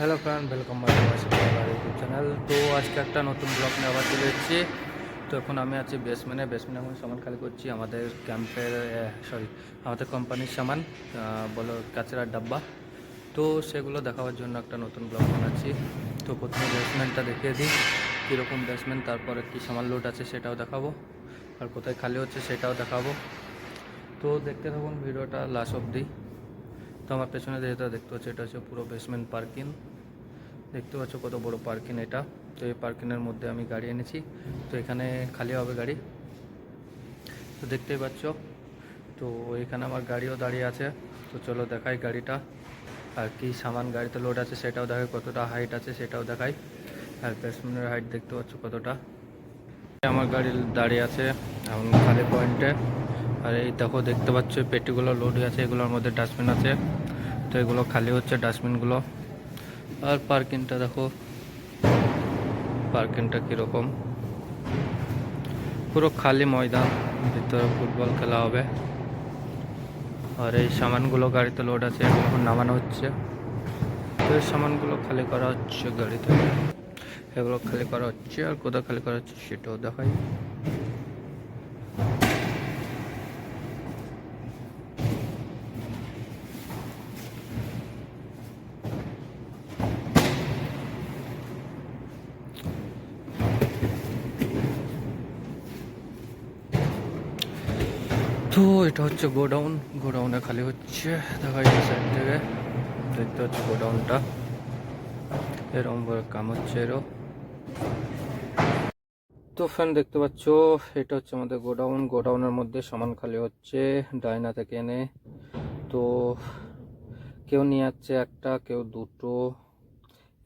Hello friend welcome YouTube channel তো আজকে একটা নতুন ব্লগ নিয়ে আবার চলে এসেছি। তো এখন আমি আছি বেসমেনে বেসমেনে আমি সামান খালি করছি। আমাদের ক্যাম্পের সরি আমাদের কোম্পানির সামান বলো কাচড়ার ডাব্বা। তো সেগুলো দেখাবার জন্য একটা নতুন ব্লগ বানাচ্ছি। তো প্রথমে বেসমেন্টটা দেখিয়ে দিই। কীরকম বেসমেন্ট তারপরে কী সামান লোড আছে সেটাও দেখাবো। আর কোথায় খালি হচ্ছে সেটাও দেখাবো। তো দেখতে থাকুন, ভিডিওটা লাস্ট অবধি। তো আমার পেছনে যেটা দেখতে পাচ্ছ, এটা হচ্ছে পুরো বেসমেন্ট পার্কিং দেখতে পাচ্ছ কত বড় পার্কিং এটা। তো এই পার্কিংয়ের মধ্যে আমি গাড়ি এনেছি। তো এখানে খালি হবে গাড়ি। তো দেখতেই পাচ্ছ, তো এখানে আমার গাড়িও দাঁড়িয়ে আছে। তো চলো দেখাই গাড়িটা। আর কি সামান গাড়িতে লোড আছে সেটাও দেখাই, কতটা হাইট আছে সেটাও দেখাই। আর বেসমেন্টের হাইট দেখতে পাচ্ছ কতটা। আমার গাড়ি দাঁড়িয়ে আছে এখন খালি পয়েন্টে আর এই দেখো, দেখতে পাচ্ছ পেটিগুলো লোড হয়ে আছে, এগুলোর মধ্যে ডাস্টবিন আছে। তো এগুলো খালি হচ্ছে ডাস্টবিনগুলো আর পার্কিংটা দেখো পার্কিংটা কীরকম। পুরো খালি ময়দান, ভিতরে ফুটবল খেলা হবে। আর এই সামানগুলো গাড়িতে লোড আছে, এগুলো নামানো হচ্ছে। তো এই সামানগুলো খালি করা হচ্ছে গাড়িতে। এগুলো খালি করা হচ্ছে, আর কোথাও খালি করা হচ্ছে সেটাও দেখাই। তো এটা হচ্ছে গোডাউন। গোডাউনে খালি হচ্ছে, দেখা যাচ্ছে সাইড থেকে। দেখতে হচ্ছে গোডাউনটা। এরকম করে কাম হচ্ছে এরও। তো ফ্রেন্ড দেখতে পাচ্ছ, এটা হচ্ছে আমাদের গোডাউন। গোডাউনের মধ্যে সামান খালি হচ্ছে ডায়না থেকে এনে। তো কেউ নিয়ে যাচ্ছে একটা, কেউ দুটো।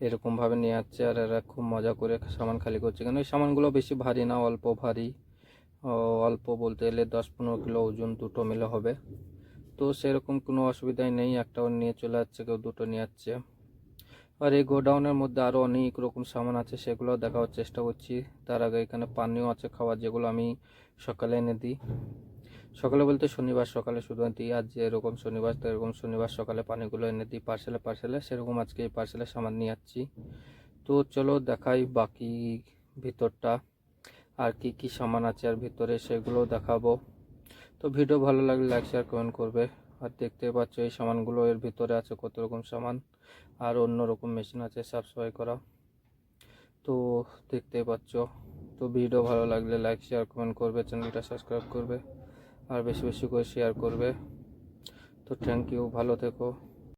এরকমভাবে নিয়ে যাচ্ছে আর এরা খুব মজা করে সামান খালি করছে। কেন? এই সামানগুলো বেশি ভারী না, অল্প ভারী। অল্প বলতে গেলে দশ পনেরো কিলো ওজন দুটো মিলে হবে। তো সেরকম কোনো অসুবিধাই নেই, একটাও নিয়ে চলে যাচ্ছে কেউ দুটো নিয়ে যাচ্ছে আর এই গোডাউনের মধ্যে আরও অনেক রকম সামান আছে সেগুলো দেখাবার চেষ্টা করছি। তার আগে এখানে পানীয় আছে, খাওয়ার যেগুলো আমি সকালে এনে দিই। সকালে বলতে শনিবার সকালে শুধু দিই, আর যেরকম শনিবার এরকম শনিবার সকালে পানিগুলো এনে দিই পার্সেলে পার্সেলে, সেরকম আজকে এই পার্সেলে সামান নিয়ে যাচ্ছি তো চলো দেখাই বাকি ভিতরটা। আর কি কি সামান আছে আর ভিতরে সেগুলো দেখাবো। তো ভিডিও ভালো লাগলে লাইক শেয়ার কমেন্ট করবে। আর দেখতে পাচ্ছ এই সামানগুলো, এর ভিতরে আছে কত রকম সামান। আর অন্য রকম মেশিন আছে সাবস্ক্রাইব করা। তো দেখতে পাচ্ছ। তো ভিডিও ভালো লাগলে লাইক শেয়ার কমেন্ট করবে চ্যানেলটা সাবস্ক্রাইব করবে। আর বেশি বেশি করে শেয়ার করবে। তো থ্যাংক ইউ ভালো থেকো।